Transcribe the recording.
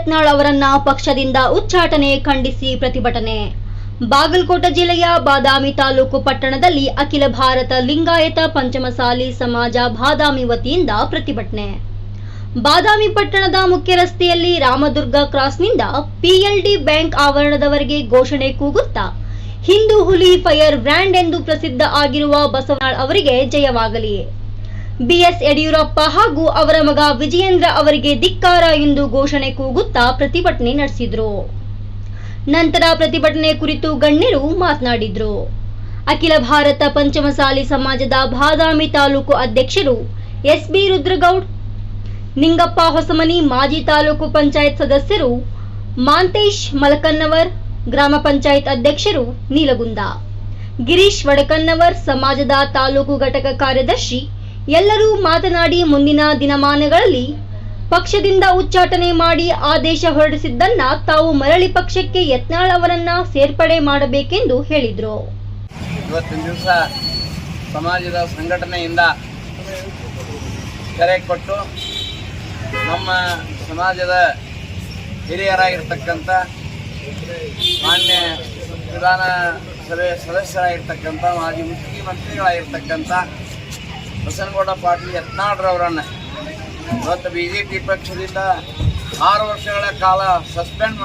ಯತ್ನಾಳ್ ಅವರನ್ನ ಪಕ್ಷದಿಂದ ಉಚ್ಚಾಟನೆ ಖಂಡಿಸಿ ಪ್ರತಿಭಟನೆ. ಬಾಗಲಕೋಟೆ ಜಿಲ್ಲೆಯ ಬಾದಾಮಿ ತಾಲೂಕು ಪಟ್ಟಣದಲ್ಲಿ ಅಖಿಲ ಭಾರತ ಲಿಂಗಾಯತ ಪಂಚಮಸಾಲಿ ಸಮಾಜ ಬಾದಾಮಿ ವತಿಯಿಂದ ಪ್ರತಿಭಟನೆ. ಬಾದಾಮಿ ಪಟ್ಟಣದ ಮುಖ್ಯ ರಸ್ತೆಯಲ್ಲಿ ರಾಮದುರ್ಗ ಕ್ರಾಸ್ನಿಂದ ಪಿಎಲ್ಡಿ ಬ್ಯಾಂಕ್ ಆವರಣದವರೆಗೆ ಘೋಷಣೆ ಕೂಗುತ್ತಾ, ಹಿಂದೂ ಹುಲಿ ಫೈರ್ ಬ್ರ್ಯಾಂಡ್ ಎಂದು ಪ್ರಸಿದ್ಧ ಆಗಿರುವ ಬಸವನಾಳ್ ಅವರಿಗೆ ಜಯವಾಗಲಿ. ಬಿಎಸ್ ಯಡಿಯೂರಪ್ಪ ಹಾಗೂ ಅವರ ಮಗ ವಿಜಯೇಂದ್ರ ಅವರಿಗೆ ಧಿಕ್ಕಾರ ಎಂದು ಘೋಷಣೆ ಕೂಗುತ್ತಾ ಪ್ರತಿಭಟನೆ ನಡೆಸಿದ್ರು. ನಂತರ ಪ್ರತಿಭಟನೆ ಕುರಿತು ಗಣ್ಯರು ಮಾತನಾಡಿದ್ರು. ಅಖಿಲ ಭಾರತ ಪಂಚಮಸಾಲಿ ಸಮಾಜದ ಬಾದಾಮಿ ತಾಲೂಕು ಅಧ್ಯಕ್ಷರು ಎಸ್ಬಿ ರುದ್ರಗೌಡ್, ನಿಂಗಪ್ಪ ಹೊಸಮನಿ ಮಾಜಿ ತಾಲೂಕು ಪಂಚಾಯತ್ ಸದಸ್ಯರು ಮಾಂತೇಶ್ ಮಲಕನ್ನವರ್, ಗ್ರಾಮ ಪಂಚಾಯತ್ ಅಧ್ಯಕ್ಷರು ನೀಲಗುಂದ, ಗಿರೀಶ್ ವಡಕನ್ನವರ್ ಸಮಾಜದ ತಾಲೂಕು ಘಟಕ ಕಾರ್ಯದರ್ಶಿ ಎಲ್ಲರೂ ಮಾತನಾಡಿ ಮುಂದಿನ ದಿನಮಾನಗಳಲ್ಲಿ ಪಕ್ಷದಿಂದ ಉಚ್ಚಾಟನೆ ಮಾಡಿ ಆದೇಶ ಹೊರಡಿಸಿದ್ದನ್ನ ತಾವು ಮರಳಿ ಪಕ್ಷಕ್ಕೆ ಯತ್ನಾಳ್ ಅವರನ್ನ ಸೇರ್ಪಡೆ ಮಾಡಬೇಕೆಂದು ಹೇಳಿದರು. ದಿವಸ ಸಮಾಜದ ಸಂಘಟನೆಯಿಂದ ಕರೆ ಕೊಟ್ಟು ನಮ್ಮ ಸಮಾಜದ ಹಿರಿಯರಾಗಿರ್ತಕ್ಕಂಥ ಮಾನ್ಯ ವಿಧಾನಸಭೆ ಸದಸ್ಯರಾಗಿರ್ತಕ್ಕಂಥ ಮಾಜಿ ಮುಖ್ಯಮಂತ್ರಿಗಳಾಗಿರ್ತಕ್ಕಂಥ ಬಸನಗೌಡ ಪಾಟೀಲ್ ಯತ್ನಾಳ್ರವರನ್ನು ಇವತ್ತು ಬಿ ಜೆ ಪಿ ಪಕ್ಷದಿಂದ ಆರು ವರ್ಷಗಳ ಕಾಲ ಸಸ್ಪೆಂಡ್